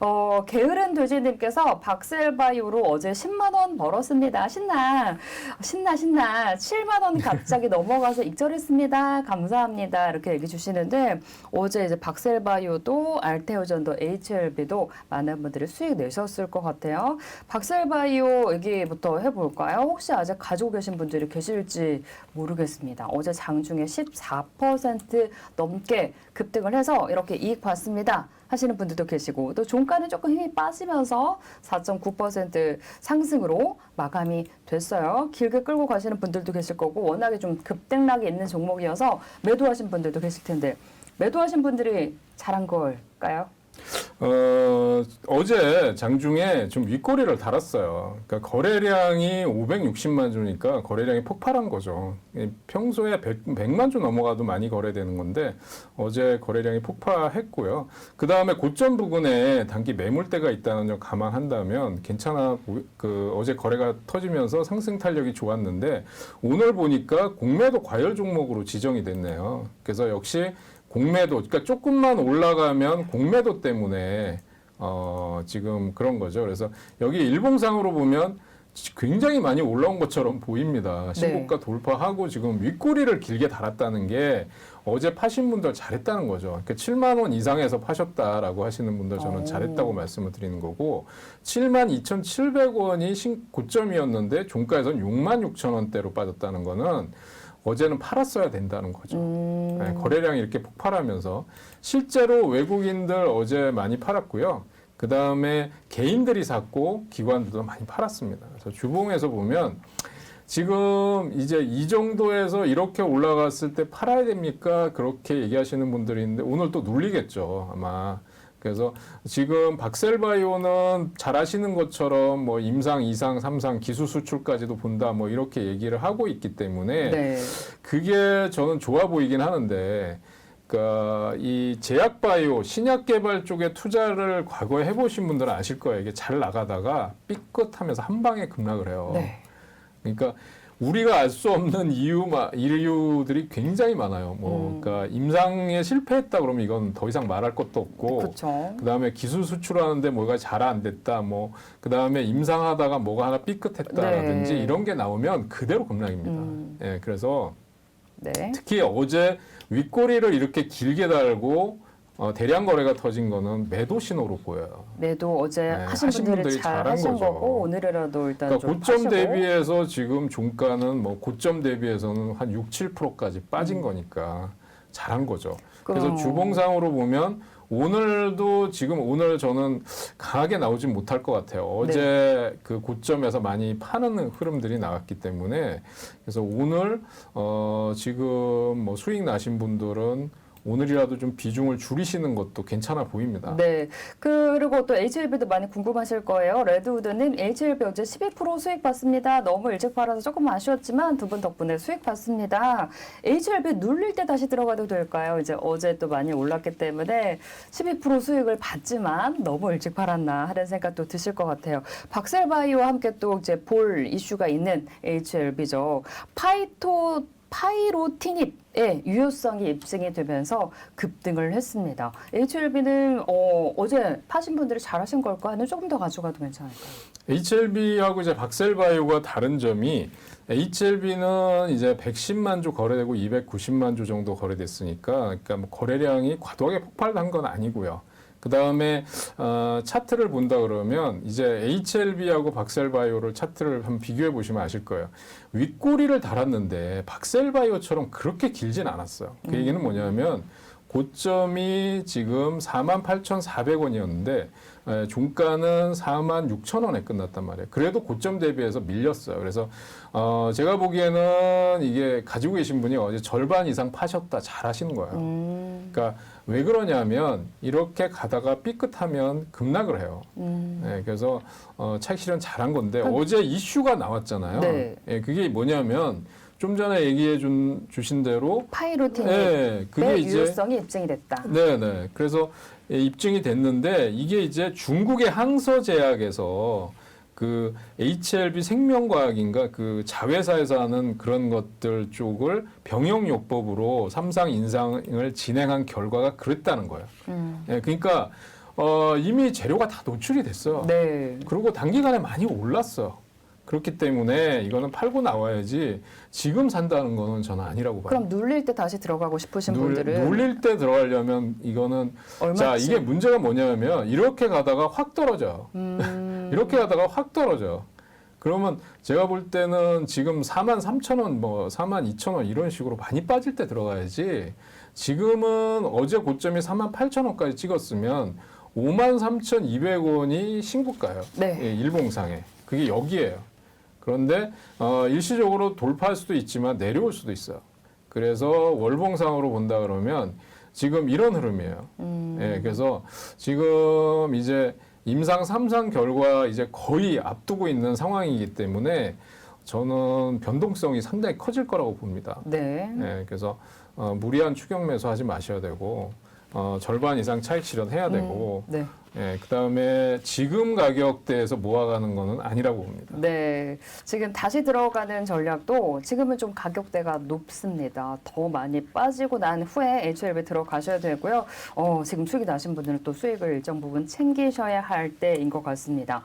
어, 게으른 돼지님께서 박셀바이오로 어제 10만 원 벌었습니다. 신나, 신나, 신나. 7만 원 갑자기 넘어가서 익절했습니다. 감사합니다. 이렇게 얘기 주시는데 어제 이제 박셀바이오도 알테오전도 HLB도 많은 분들이 수익 내셨을 것 같아요. 박셀바이오 얘기부터 해볼까요? 혹시 아직 가지고 계신 분들이 계실지 모르겠습니다. 어제 장중에 14% 넘게 급등을 해서 이렇게 이익 봤습니다. 하시는 분들도 계시고 또 종가는 조금 힘이 빠지면서 4.9% 상승으로 마감이 됐어요. 길게 끌고 가시는 분들도 계실 거고 워낙에 좀 급등락이 있는 종목이어서 매도하신 분들도 계실 텐데 매도하신 분들이 잘한 걸까요? 어, 어제 장중에 좀 윗꼬리를 달았어요. 그러니까 거래량이 560만 주니까 거래량이 폭발한 거죠. 이 평소에 100, 100만 주 넘어가도 많이 거래되는 건데 어제 거래량이 폭발했고요. 그 다음에 고점 부근에 단기 매물대가 있다는 점 감안한다면 괜찮아 보- 그 어제 거래가 터지면서 상승 탄력이 좋았는데 오늘 보니까 공매도 과열 종목으로 지정이 됐네요. 그래서 역시 공매도, 그러니까 조금만 올라가면 공매도 때문에 어, 지금 그런 거죠. 그래서 여기 일봉상으로 보면 굉장히 많이 올라온 것처럼 보입니다. 신고가 돌파하고 지금 윗꼬리를 길게 달았다는 게 어제 파신 분들 잘했다는 거죠. 그러니까 7만 원 이상에서 파셨다라고 하시는 분들 저는 오. 잘했다고 말씀을 드리는 거고 7만 2,700원이 신 고점이었는데 종가에서는 6만 6천 원대로 빠졌다는 거는 어제는 팔았어야 된다는 거죠. 음, 네, 거래량이 이렇게 폭발하면서 실제로 외국인들 어제 많이 팔았고요. 그 다음에 개인들이 샀고 기관들도 많이 팔았습니다. 그래서 주봉에서 보면 지금 이제 이 정도에서 이렇게 올라갔을 때 팔아야 됩니까? 그렇게 얘기하시는 분들이 있는데 오늘 또 눌리겠죠 아마. 그래서 지금 박셀바이오는 잘 아시는 것처럼 뭐 임상, 이상, 삼상, 기수 수출까지도 본다 뭐 이렇게 얘기를 하고 있기 때문에 네. 그게 저는 좋아 보이긴 하는데, 그러니까 이 제약 바이오 신약 개발 쪽에 투자를 과거에 해보신 분들은 아실 거예요. 이게 잘 나가다가 삐끗하면서 한 방에 급락을 해요. 네. 그러니까 우리가 알 수 없는 이유 이유들이 굉장히 많아요. 뭐, 음. 그러니까 임상에 실패했다 그러면 이건 더 이상 말할 것도 없고. 그렇죠. 그 다음에 기술 수출하는데 뭐가 잘 안 됐다, 뭐, 그 다음에 임상하다가 뭐가 하나 삐끗했다라든지 네. 이런 게 나오면 그대로 급락입니다. 음. 예, 그래서 네. 특히 어제 윗꼬리를 이렇게 길게 달고 어, 대량 거래가 터진 거는 매도 신호로 보여요. 매도 어제 네, 하신 하신 분들이 분들이 잘 잘한 하신 거죠. 거고 오늘이라도 일단 그러니까 좀 고점 하시고. 대비해서 지금 종가는 뭐 고점 대비해서는 한 6, 7%까지 빠진 거니까 잘한 거죠. 그래서 음. 그럼. 주봉상으로 보면 오늘도 지금 오늘 저는 강하게 나오진 못할 것 같아요. 어제 네. 그 고점에서 많이 파는 흐름들이 나왔기 때문에 그래서 오늘 어 지금 뭐 수익 나신 분들은 오늘이라도 좀 비중을 줄이시는 것도 괜찮아 보입니다. 네. 그리고 또 HLB도 많이 궁금하실 거예요. 레드우드님, HLB 어제 12% 수익 봤습니다. 너무 일찍 팔아서 조금 아쉬웠지만 두 분 덕분에 수익 봤습니다. HLB 눌릴 때 다시 들어가도 될까요? 이제 어제 또 많이 올랐기 때문에 12% 수익을 봤지만 너무 일찍 팔았나 하는 생각도 드실 것 같아요. 박셀바이오와 함께 또 이제 볼 이슈가 있는 HLB죠. 파이토 파이로티닙의 유효성이 입증이 되면서 급등을 했습니다. HLB는 어, 어제 파신 분들이 잘하신 걸까? 아니면 조금 더 가져가도 괜찮을까요? HLB하고 이제 박셀바이오가 다른 점이 HLB는 이제 110만 주 거래되고 290만 주 정도 거래됐으니까 그러니까 뭐 거래량이 과도하게 폭발한 건 아니고요. 그 다음에 어, 차트를 본다 그러면 이제 HLB하고 박셀바이오를 차트를 한번 비교해 보시면 아실 거예요. 윗꼬리를 달았는데 박셀바이오처럼 그렇게 길진 않았어요. 그 얘기는 뭐냐면 고점이 지금 48,400원이었는데 에, 종가는 46,000원에 끝났단 말이에요. 그래도 고점 대비해서 밀렸어요. 그래서 어, 제가 보기에는 이게 가지고 계신 분이 어제 절반 이상 파셨다 잘하시는 거예요. 음, 그러니까 왜 그러냐면 이렇게 가다가 삐끗하면 급락을 해요. 음, 네, 그래서 어, 차익 실현 잘한 건데 그- 어제 이슈가 나왔잖아요. 네. 예, 그게 뭐냐면 좀 전에 얘기해 준 주신 대로 파이로티닙의 예, 그게 이제 유효성이 입증이 됐다. 네, 네. 그래서 예, 입증이 됐는데 이게 이제 중국의 항서 제약에서 그 HLB 생명과학인가 그 자회사에서 하는 그런 것들 쪽을 병용요법으로 삼상 인상을 진행한 결과가 그랬다는 거예요. 음, 예, 그러니까 어, 이미 재료가 다 노출이 됐어. 네. 그리고 단기간에 많이 올랐어. 그렇기 때문에 이거는 팔고 나와야지 지금 산다는 거는 저는 아니라고 봐요. 그럼 눌릴 때 다시 들어가고 싶으신 눌, 분들은 눌릴 때 들어가려면 이거는? 자 이게 문제가 뭐냐면 이렇게 가다가 확 떨어져. 음, 이렇게 가다가 확 떨어져. 그러면 제가 볼 때는 지금 4만 3천 원, 뭐 4만 2천 원 이런 식으로 많이 빠질 때 들어가야지. 지금은 어제 고점이 4만 8천 원까지 찍었으면 5만 3,200원이 신고가예요. 네. 예, 일봉상에. 그게 여기예요. 그런데 어, 일시적으로 돌파할 수도 있지만 내려올 수도 있어요. 그래서 월봉상으로 본다 그러면 지금 이런 흐름이에요. 음, 예, 그래서 지금 이제 임상 삼상 결과 이제 거의 앞두고 있는 상황이기 때문에 저는 변동성이 상당히 커질 거라고 봅니다. 네. 예, 그래서 어, 무리한 추격 매수 하지 마셔야 되고 어, 절반 이상 차익 실현해야 되고 음, 네. 예, 그다음에 지금 가격대에서 모아가는 거는 아니라고 봅니다. 네. 지금 다시 들어가는 전략도 지금은 좀 가격대가 높습니다. 더 많이 빠지고 난 후에 HLB 들어가셔야 되고요. 어, 지금 수익이 나신 분들은 또 수익을 일정 부분 챙기셔야 할 때인 것 같습니다.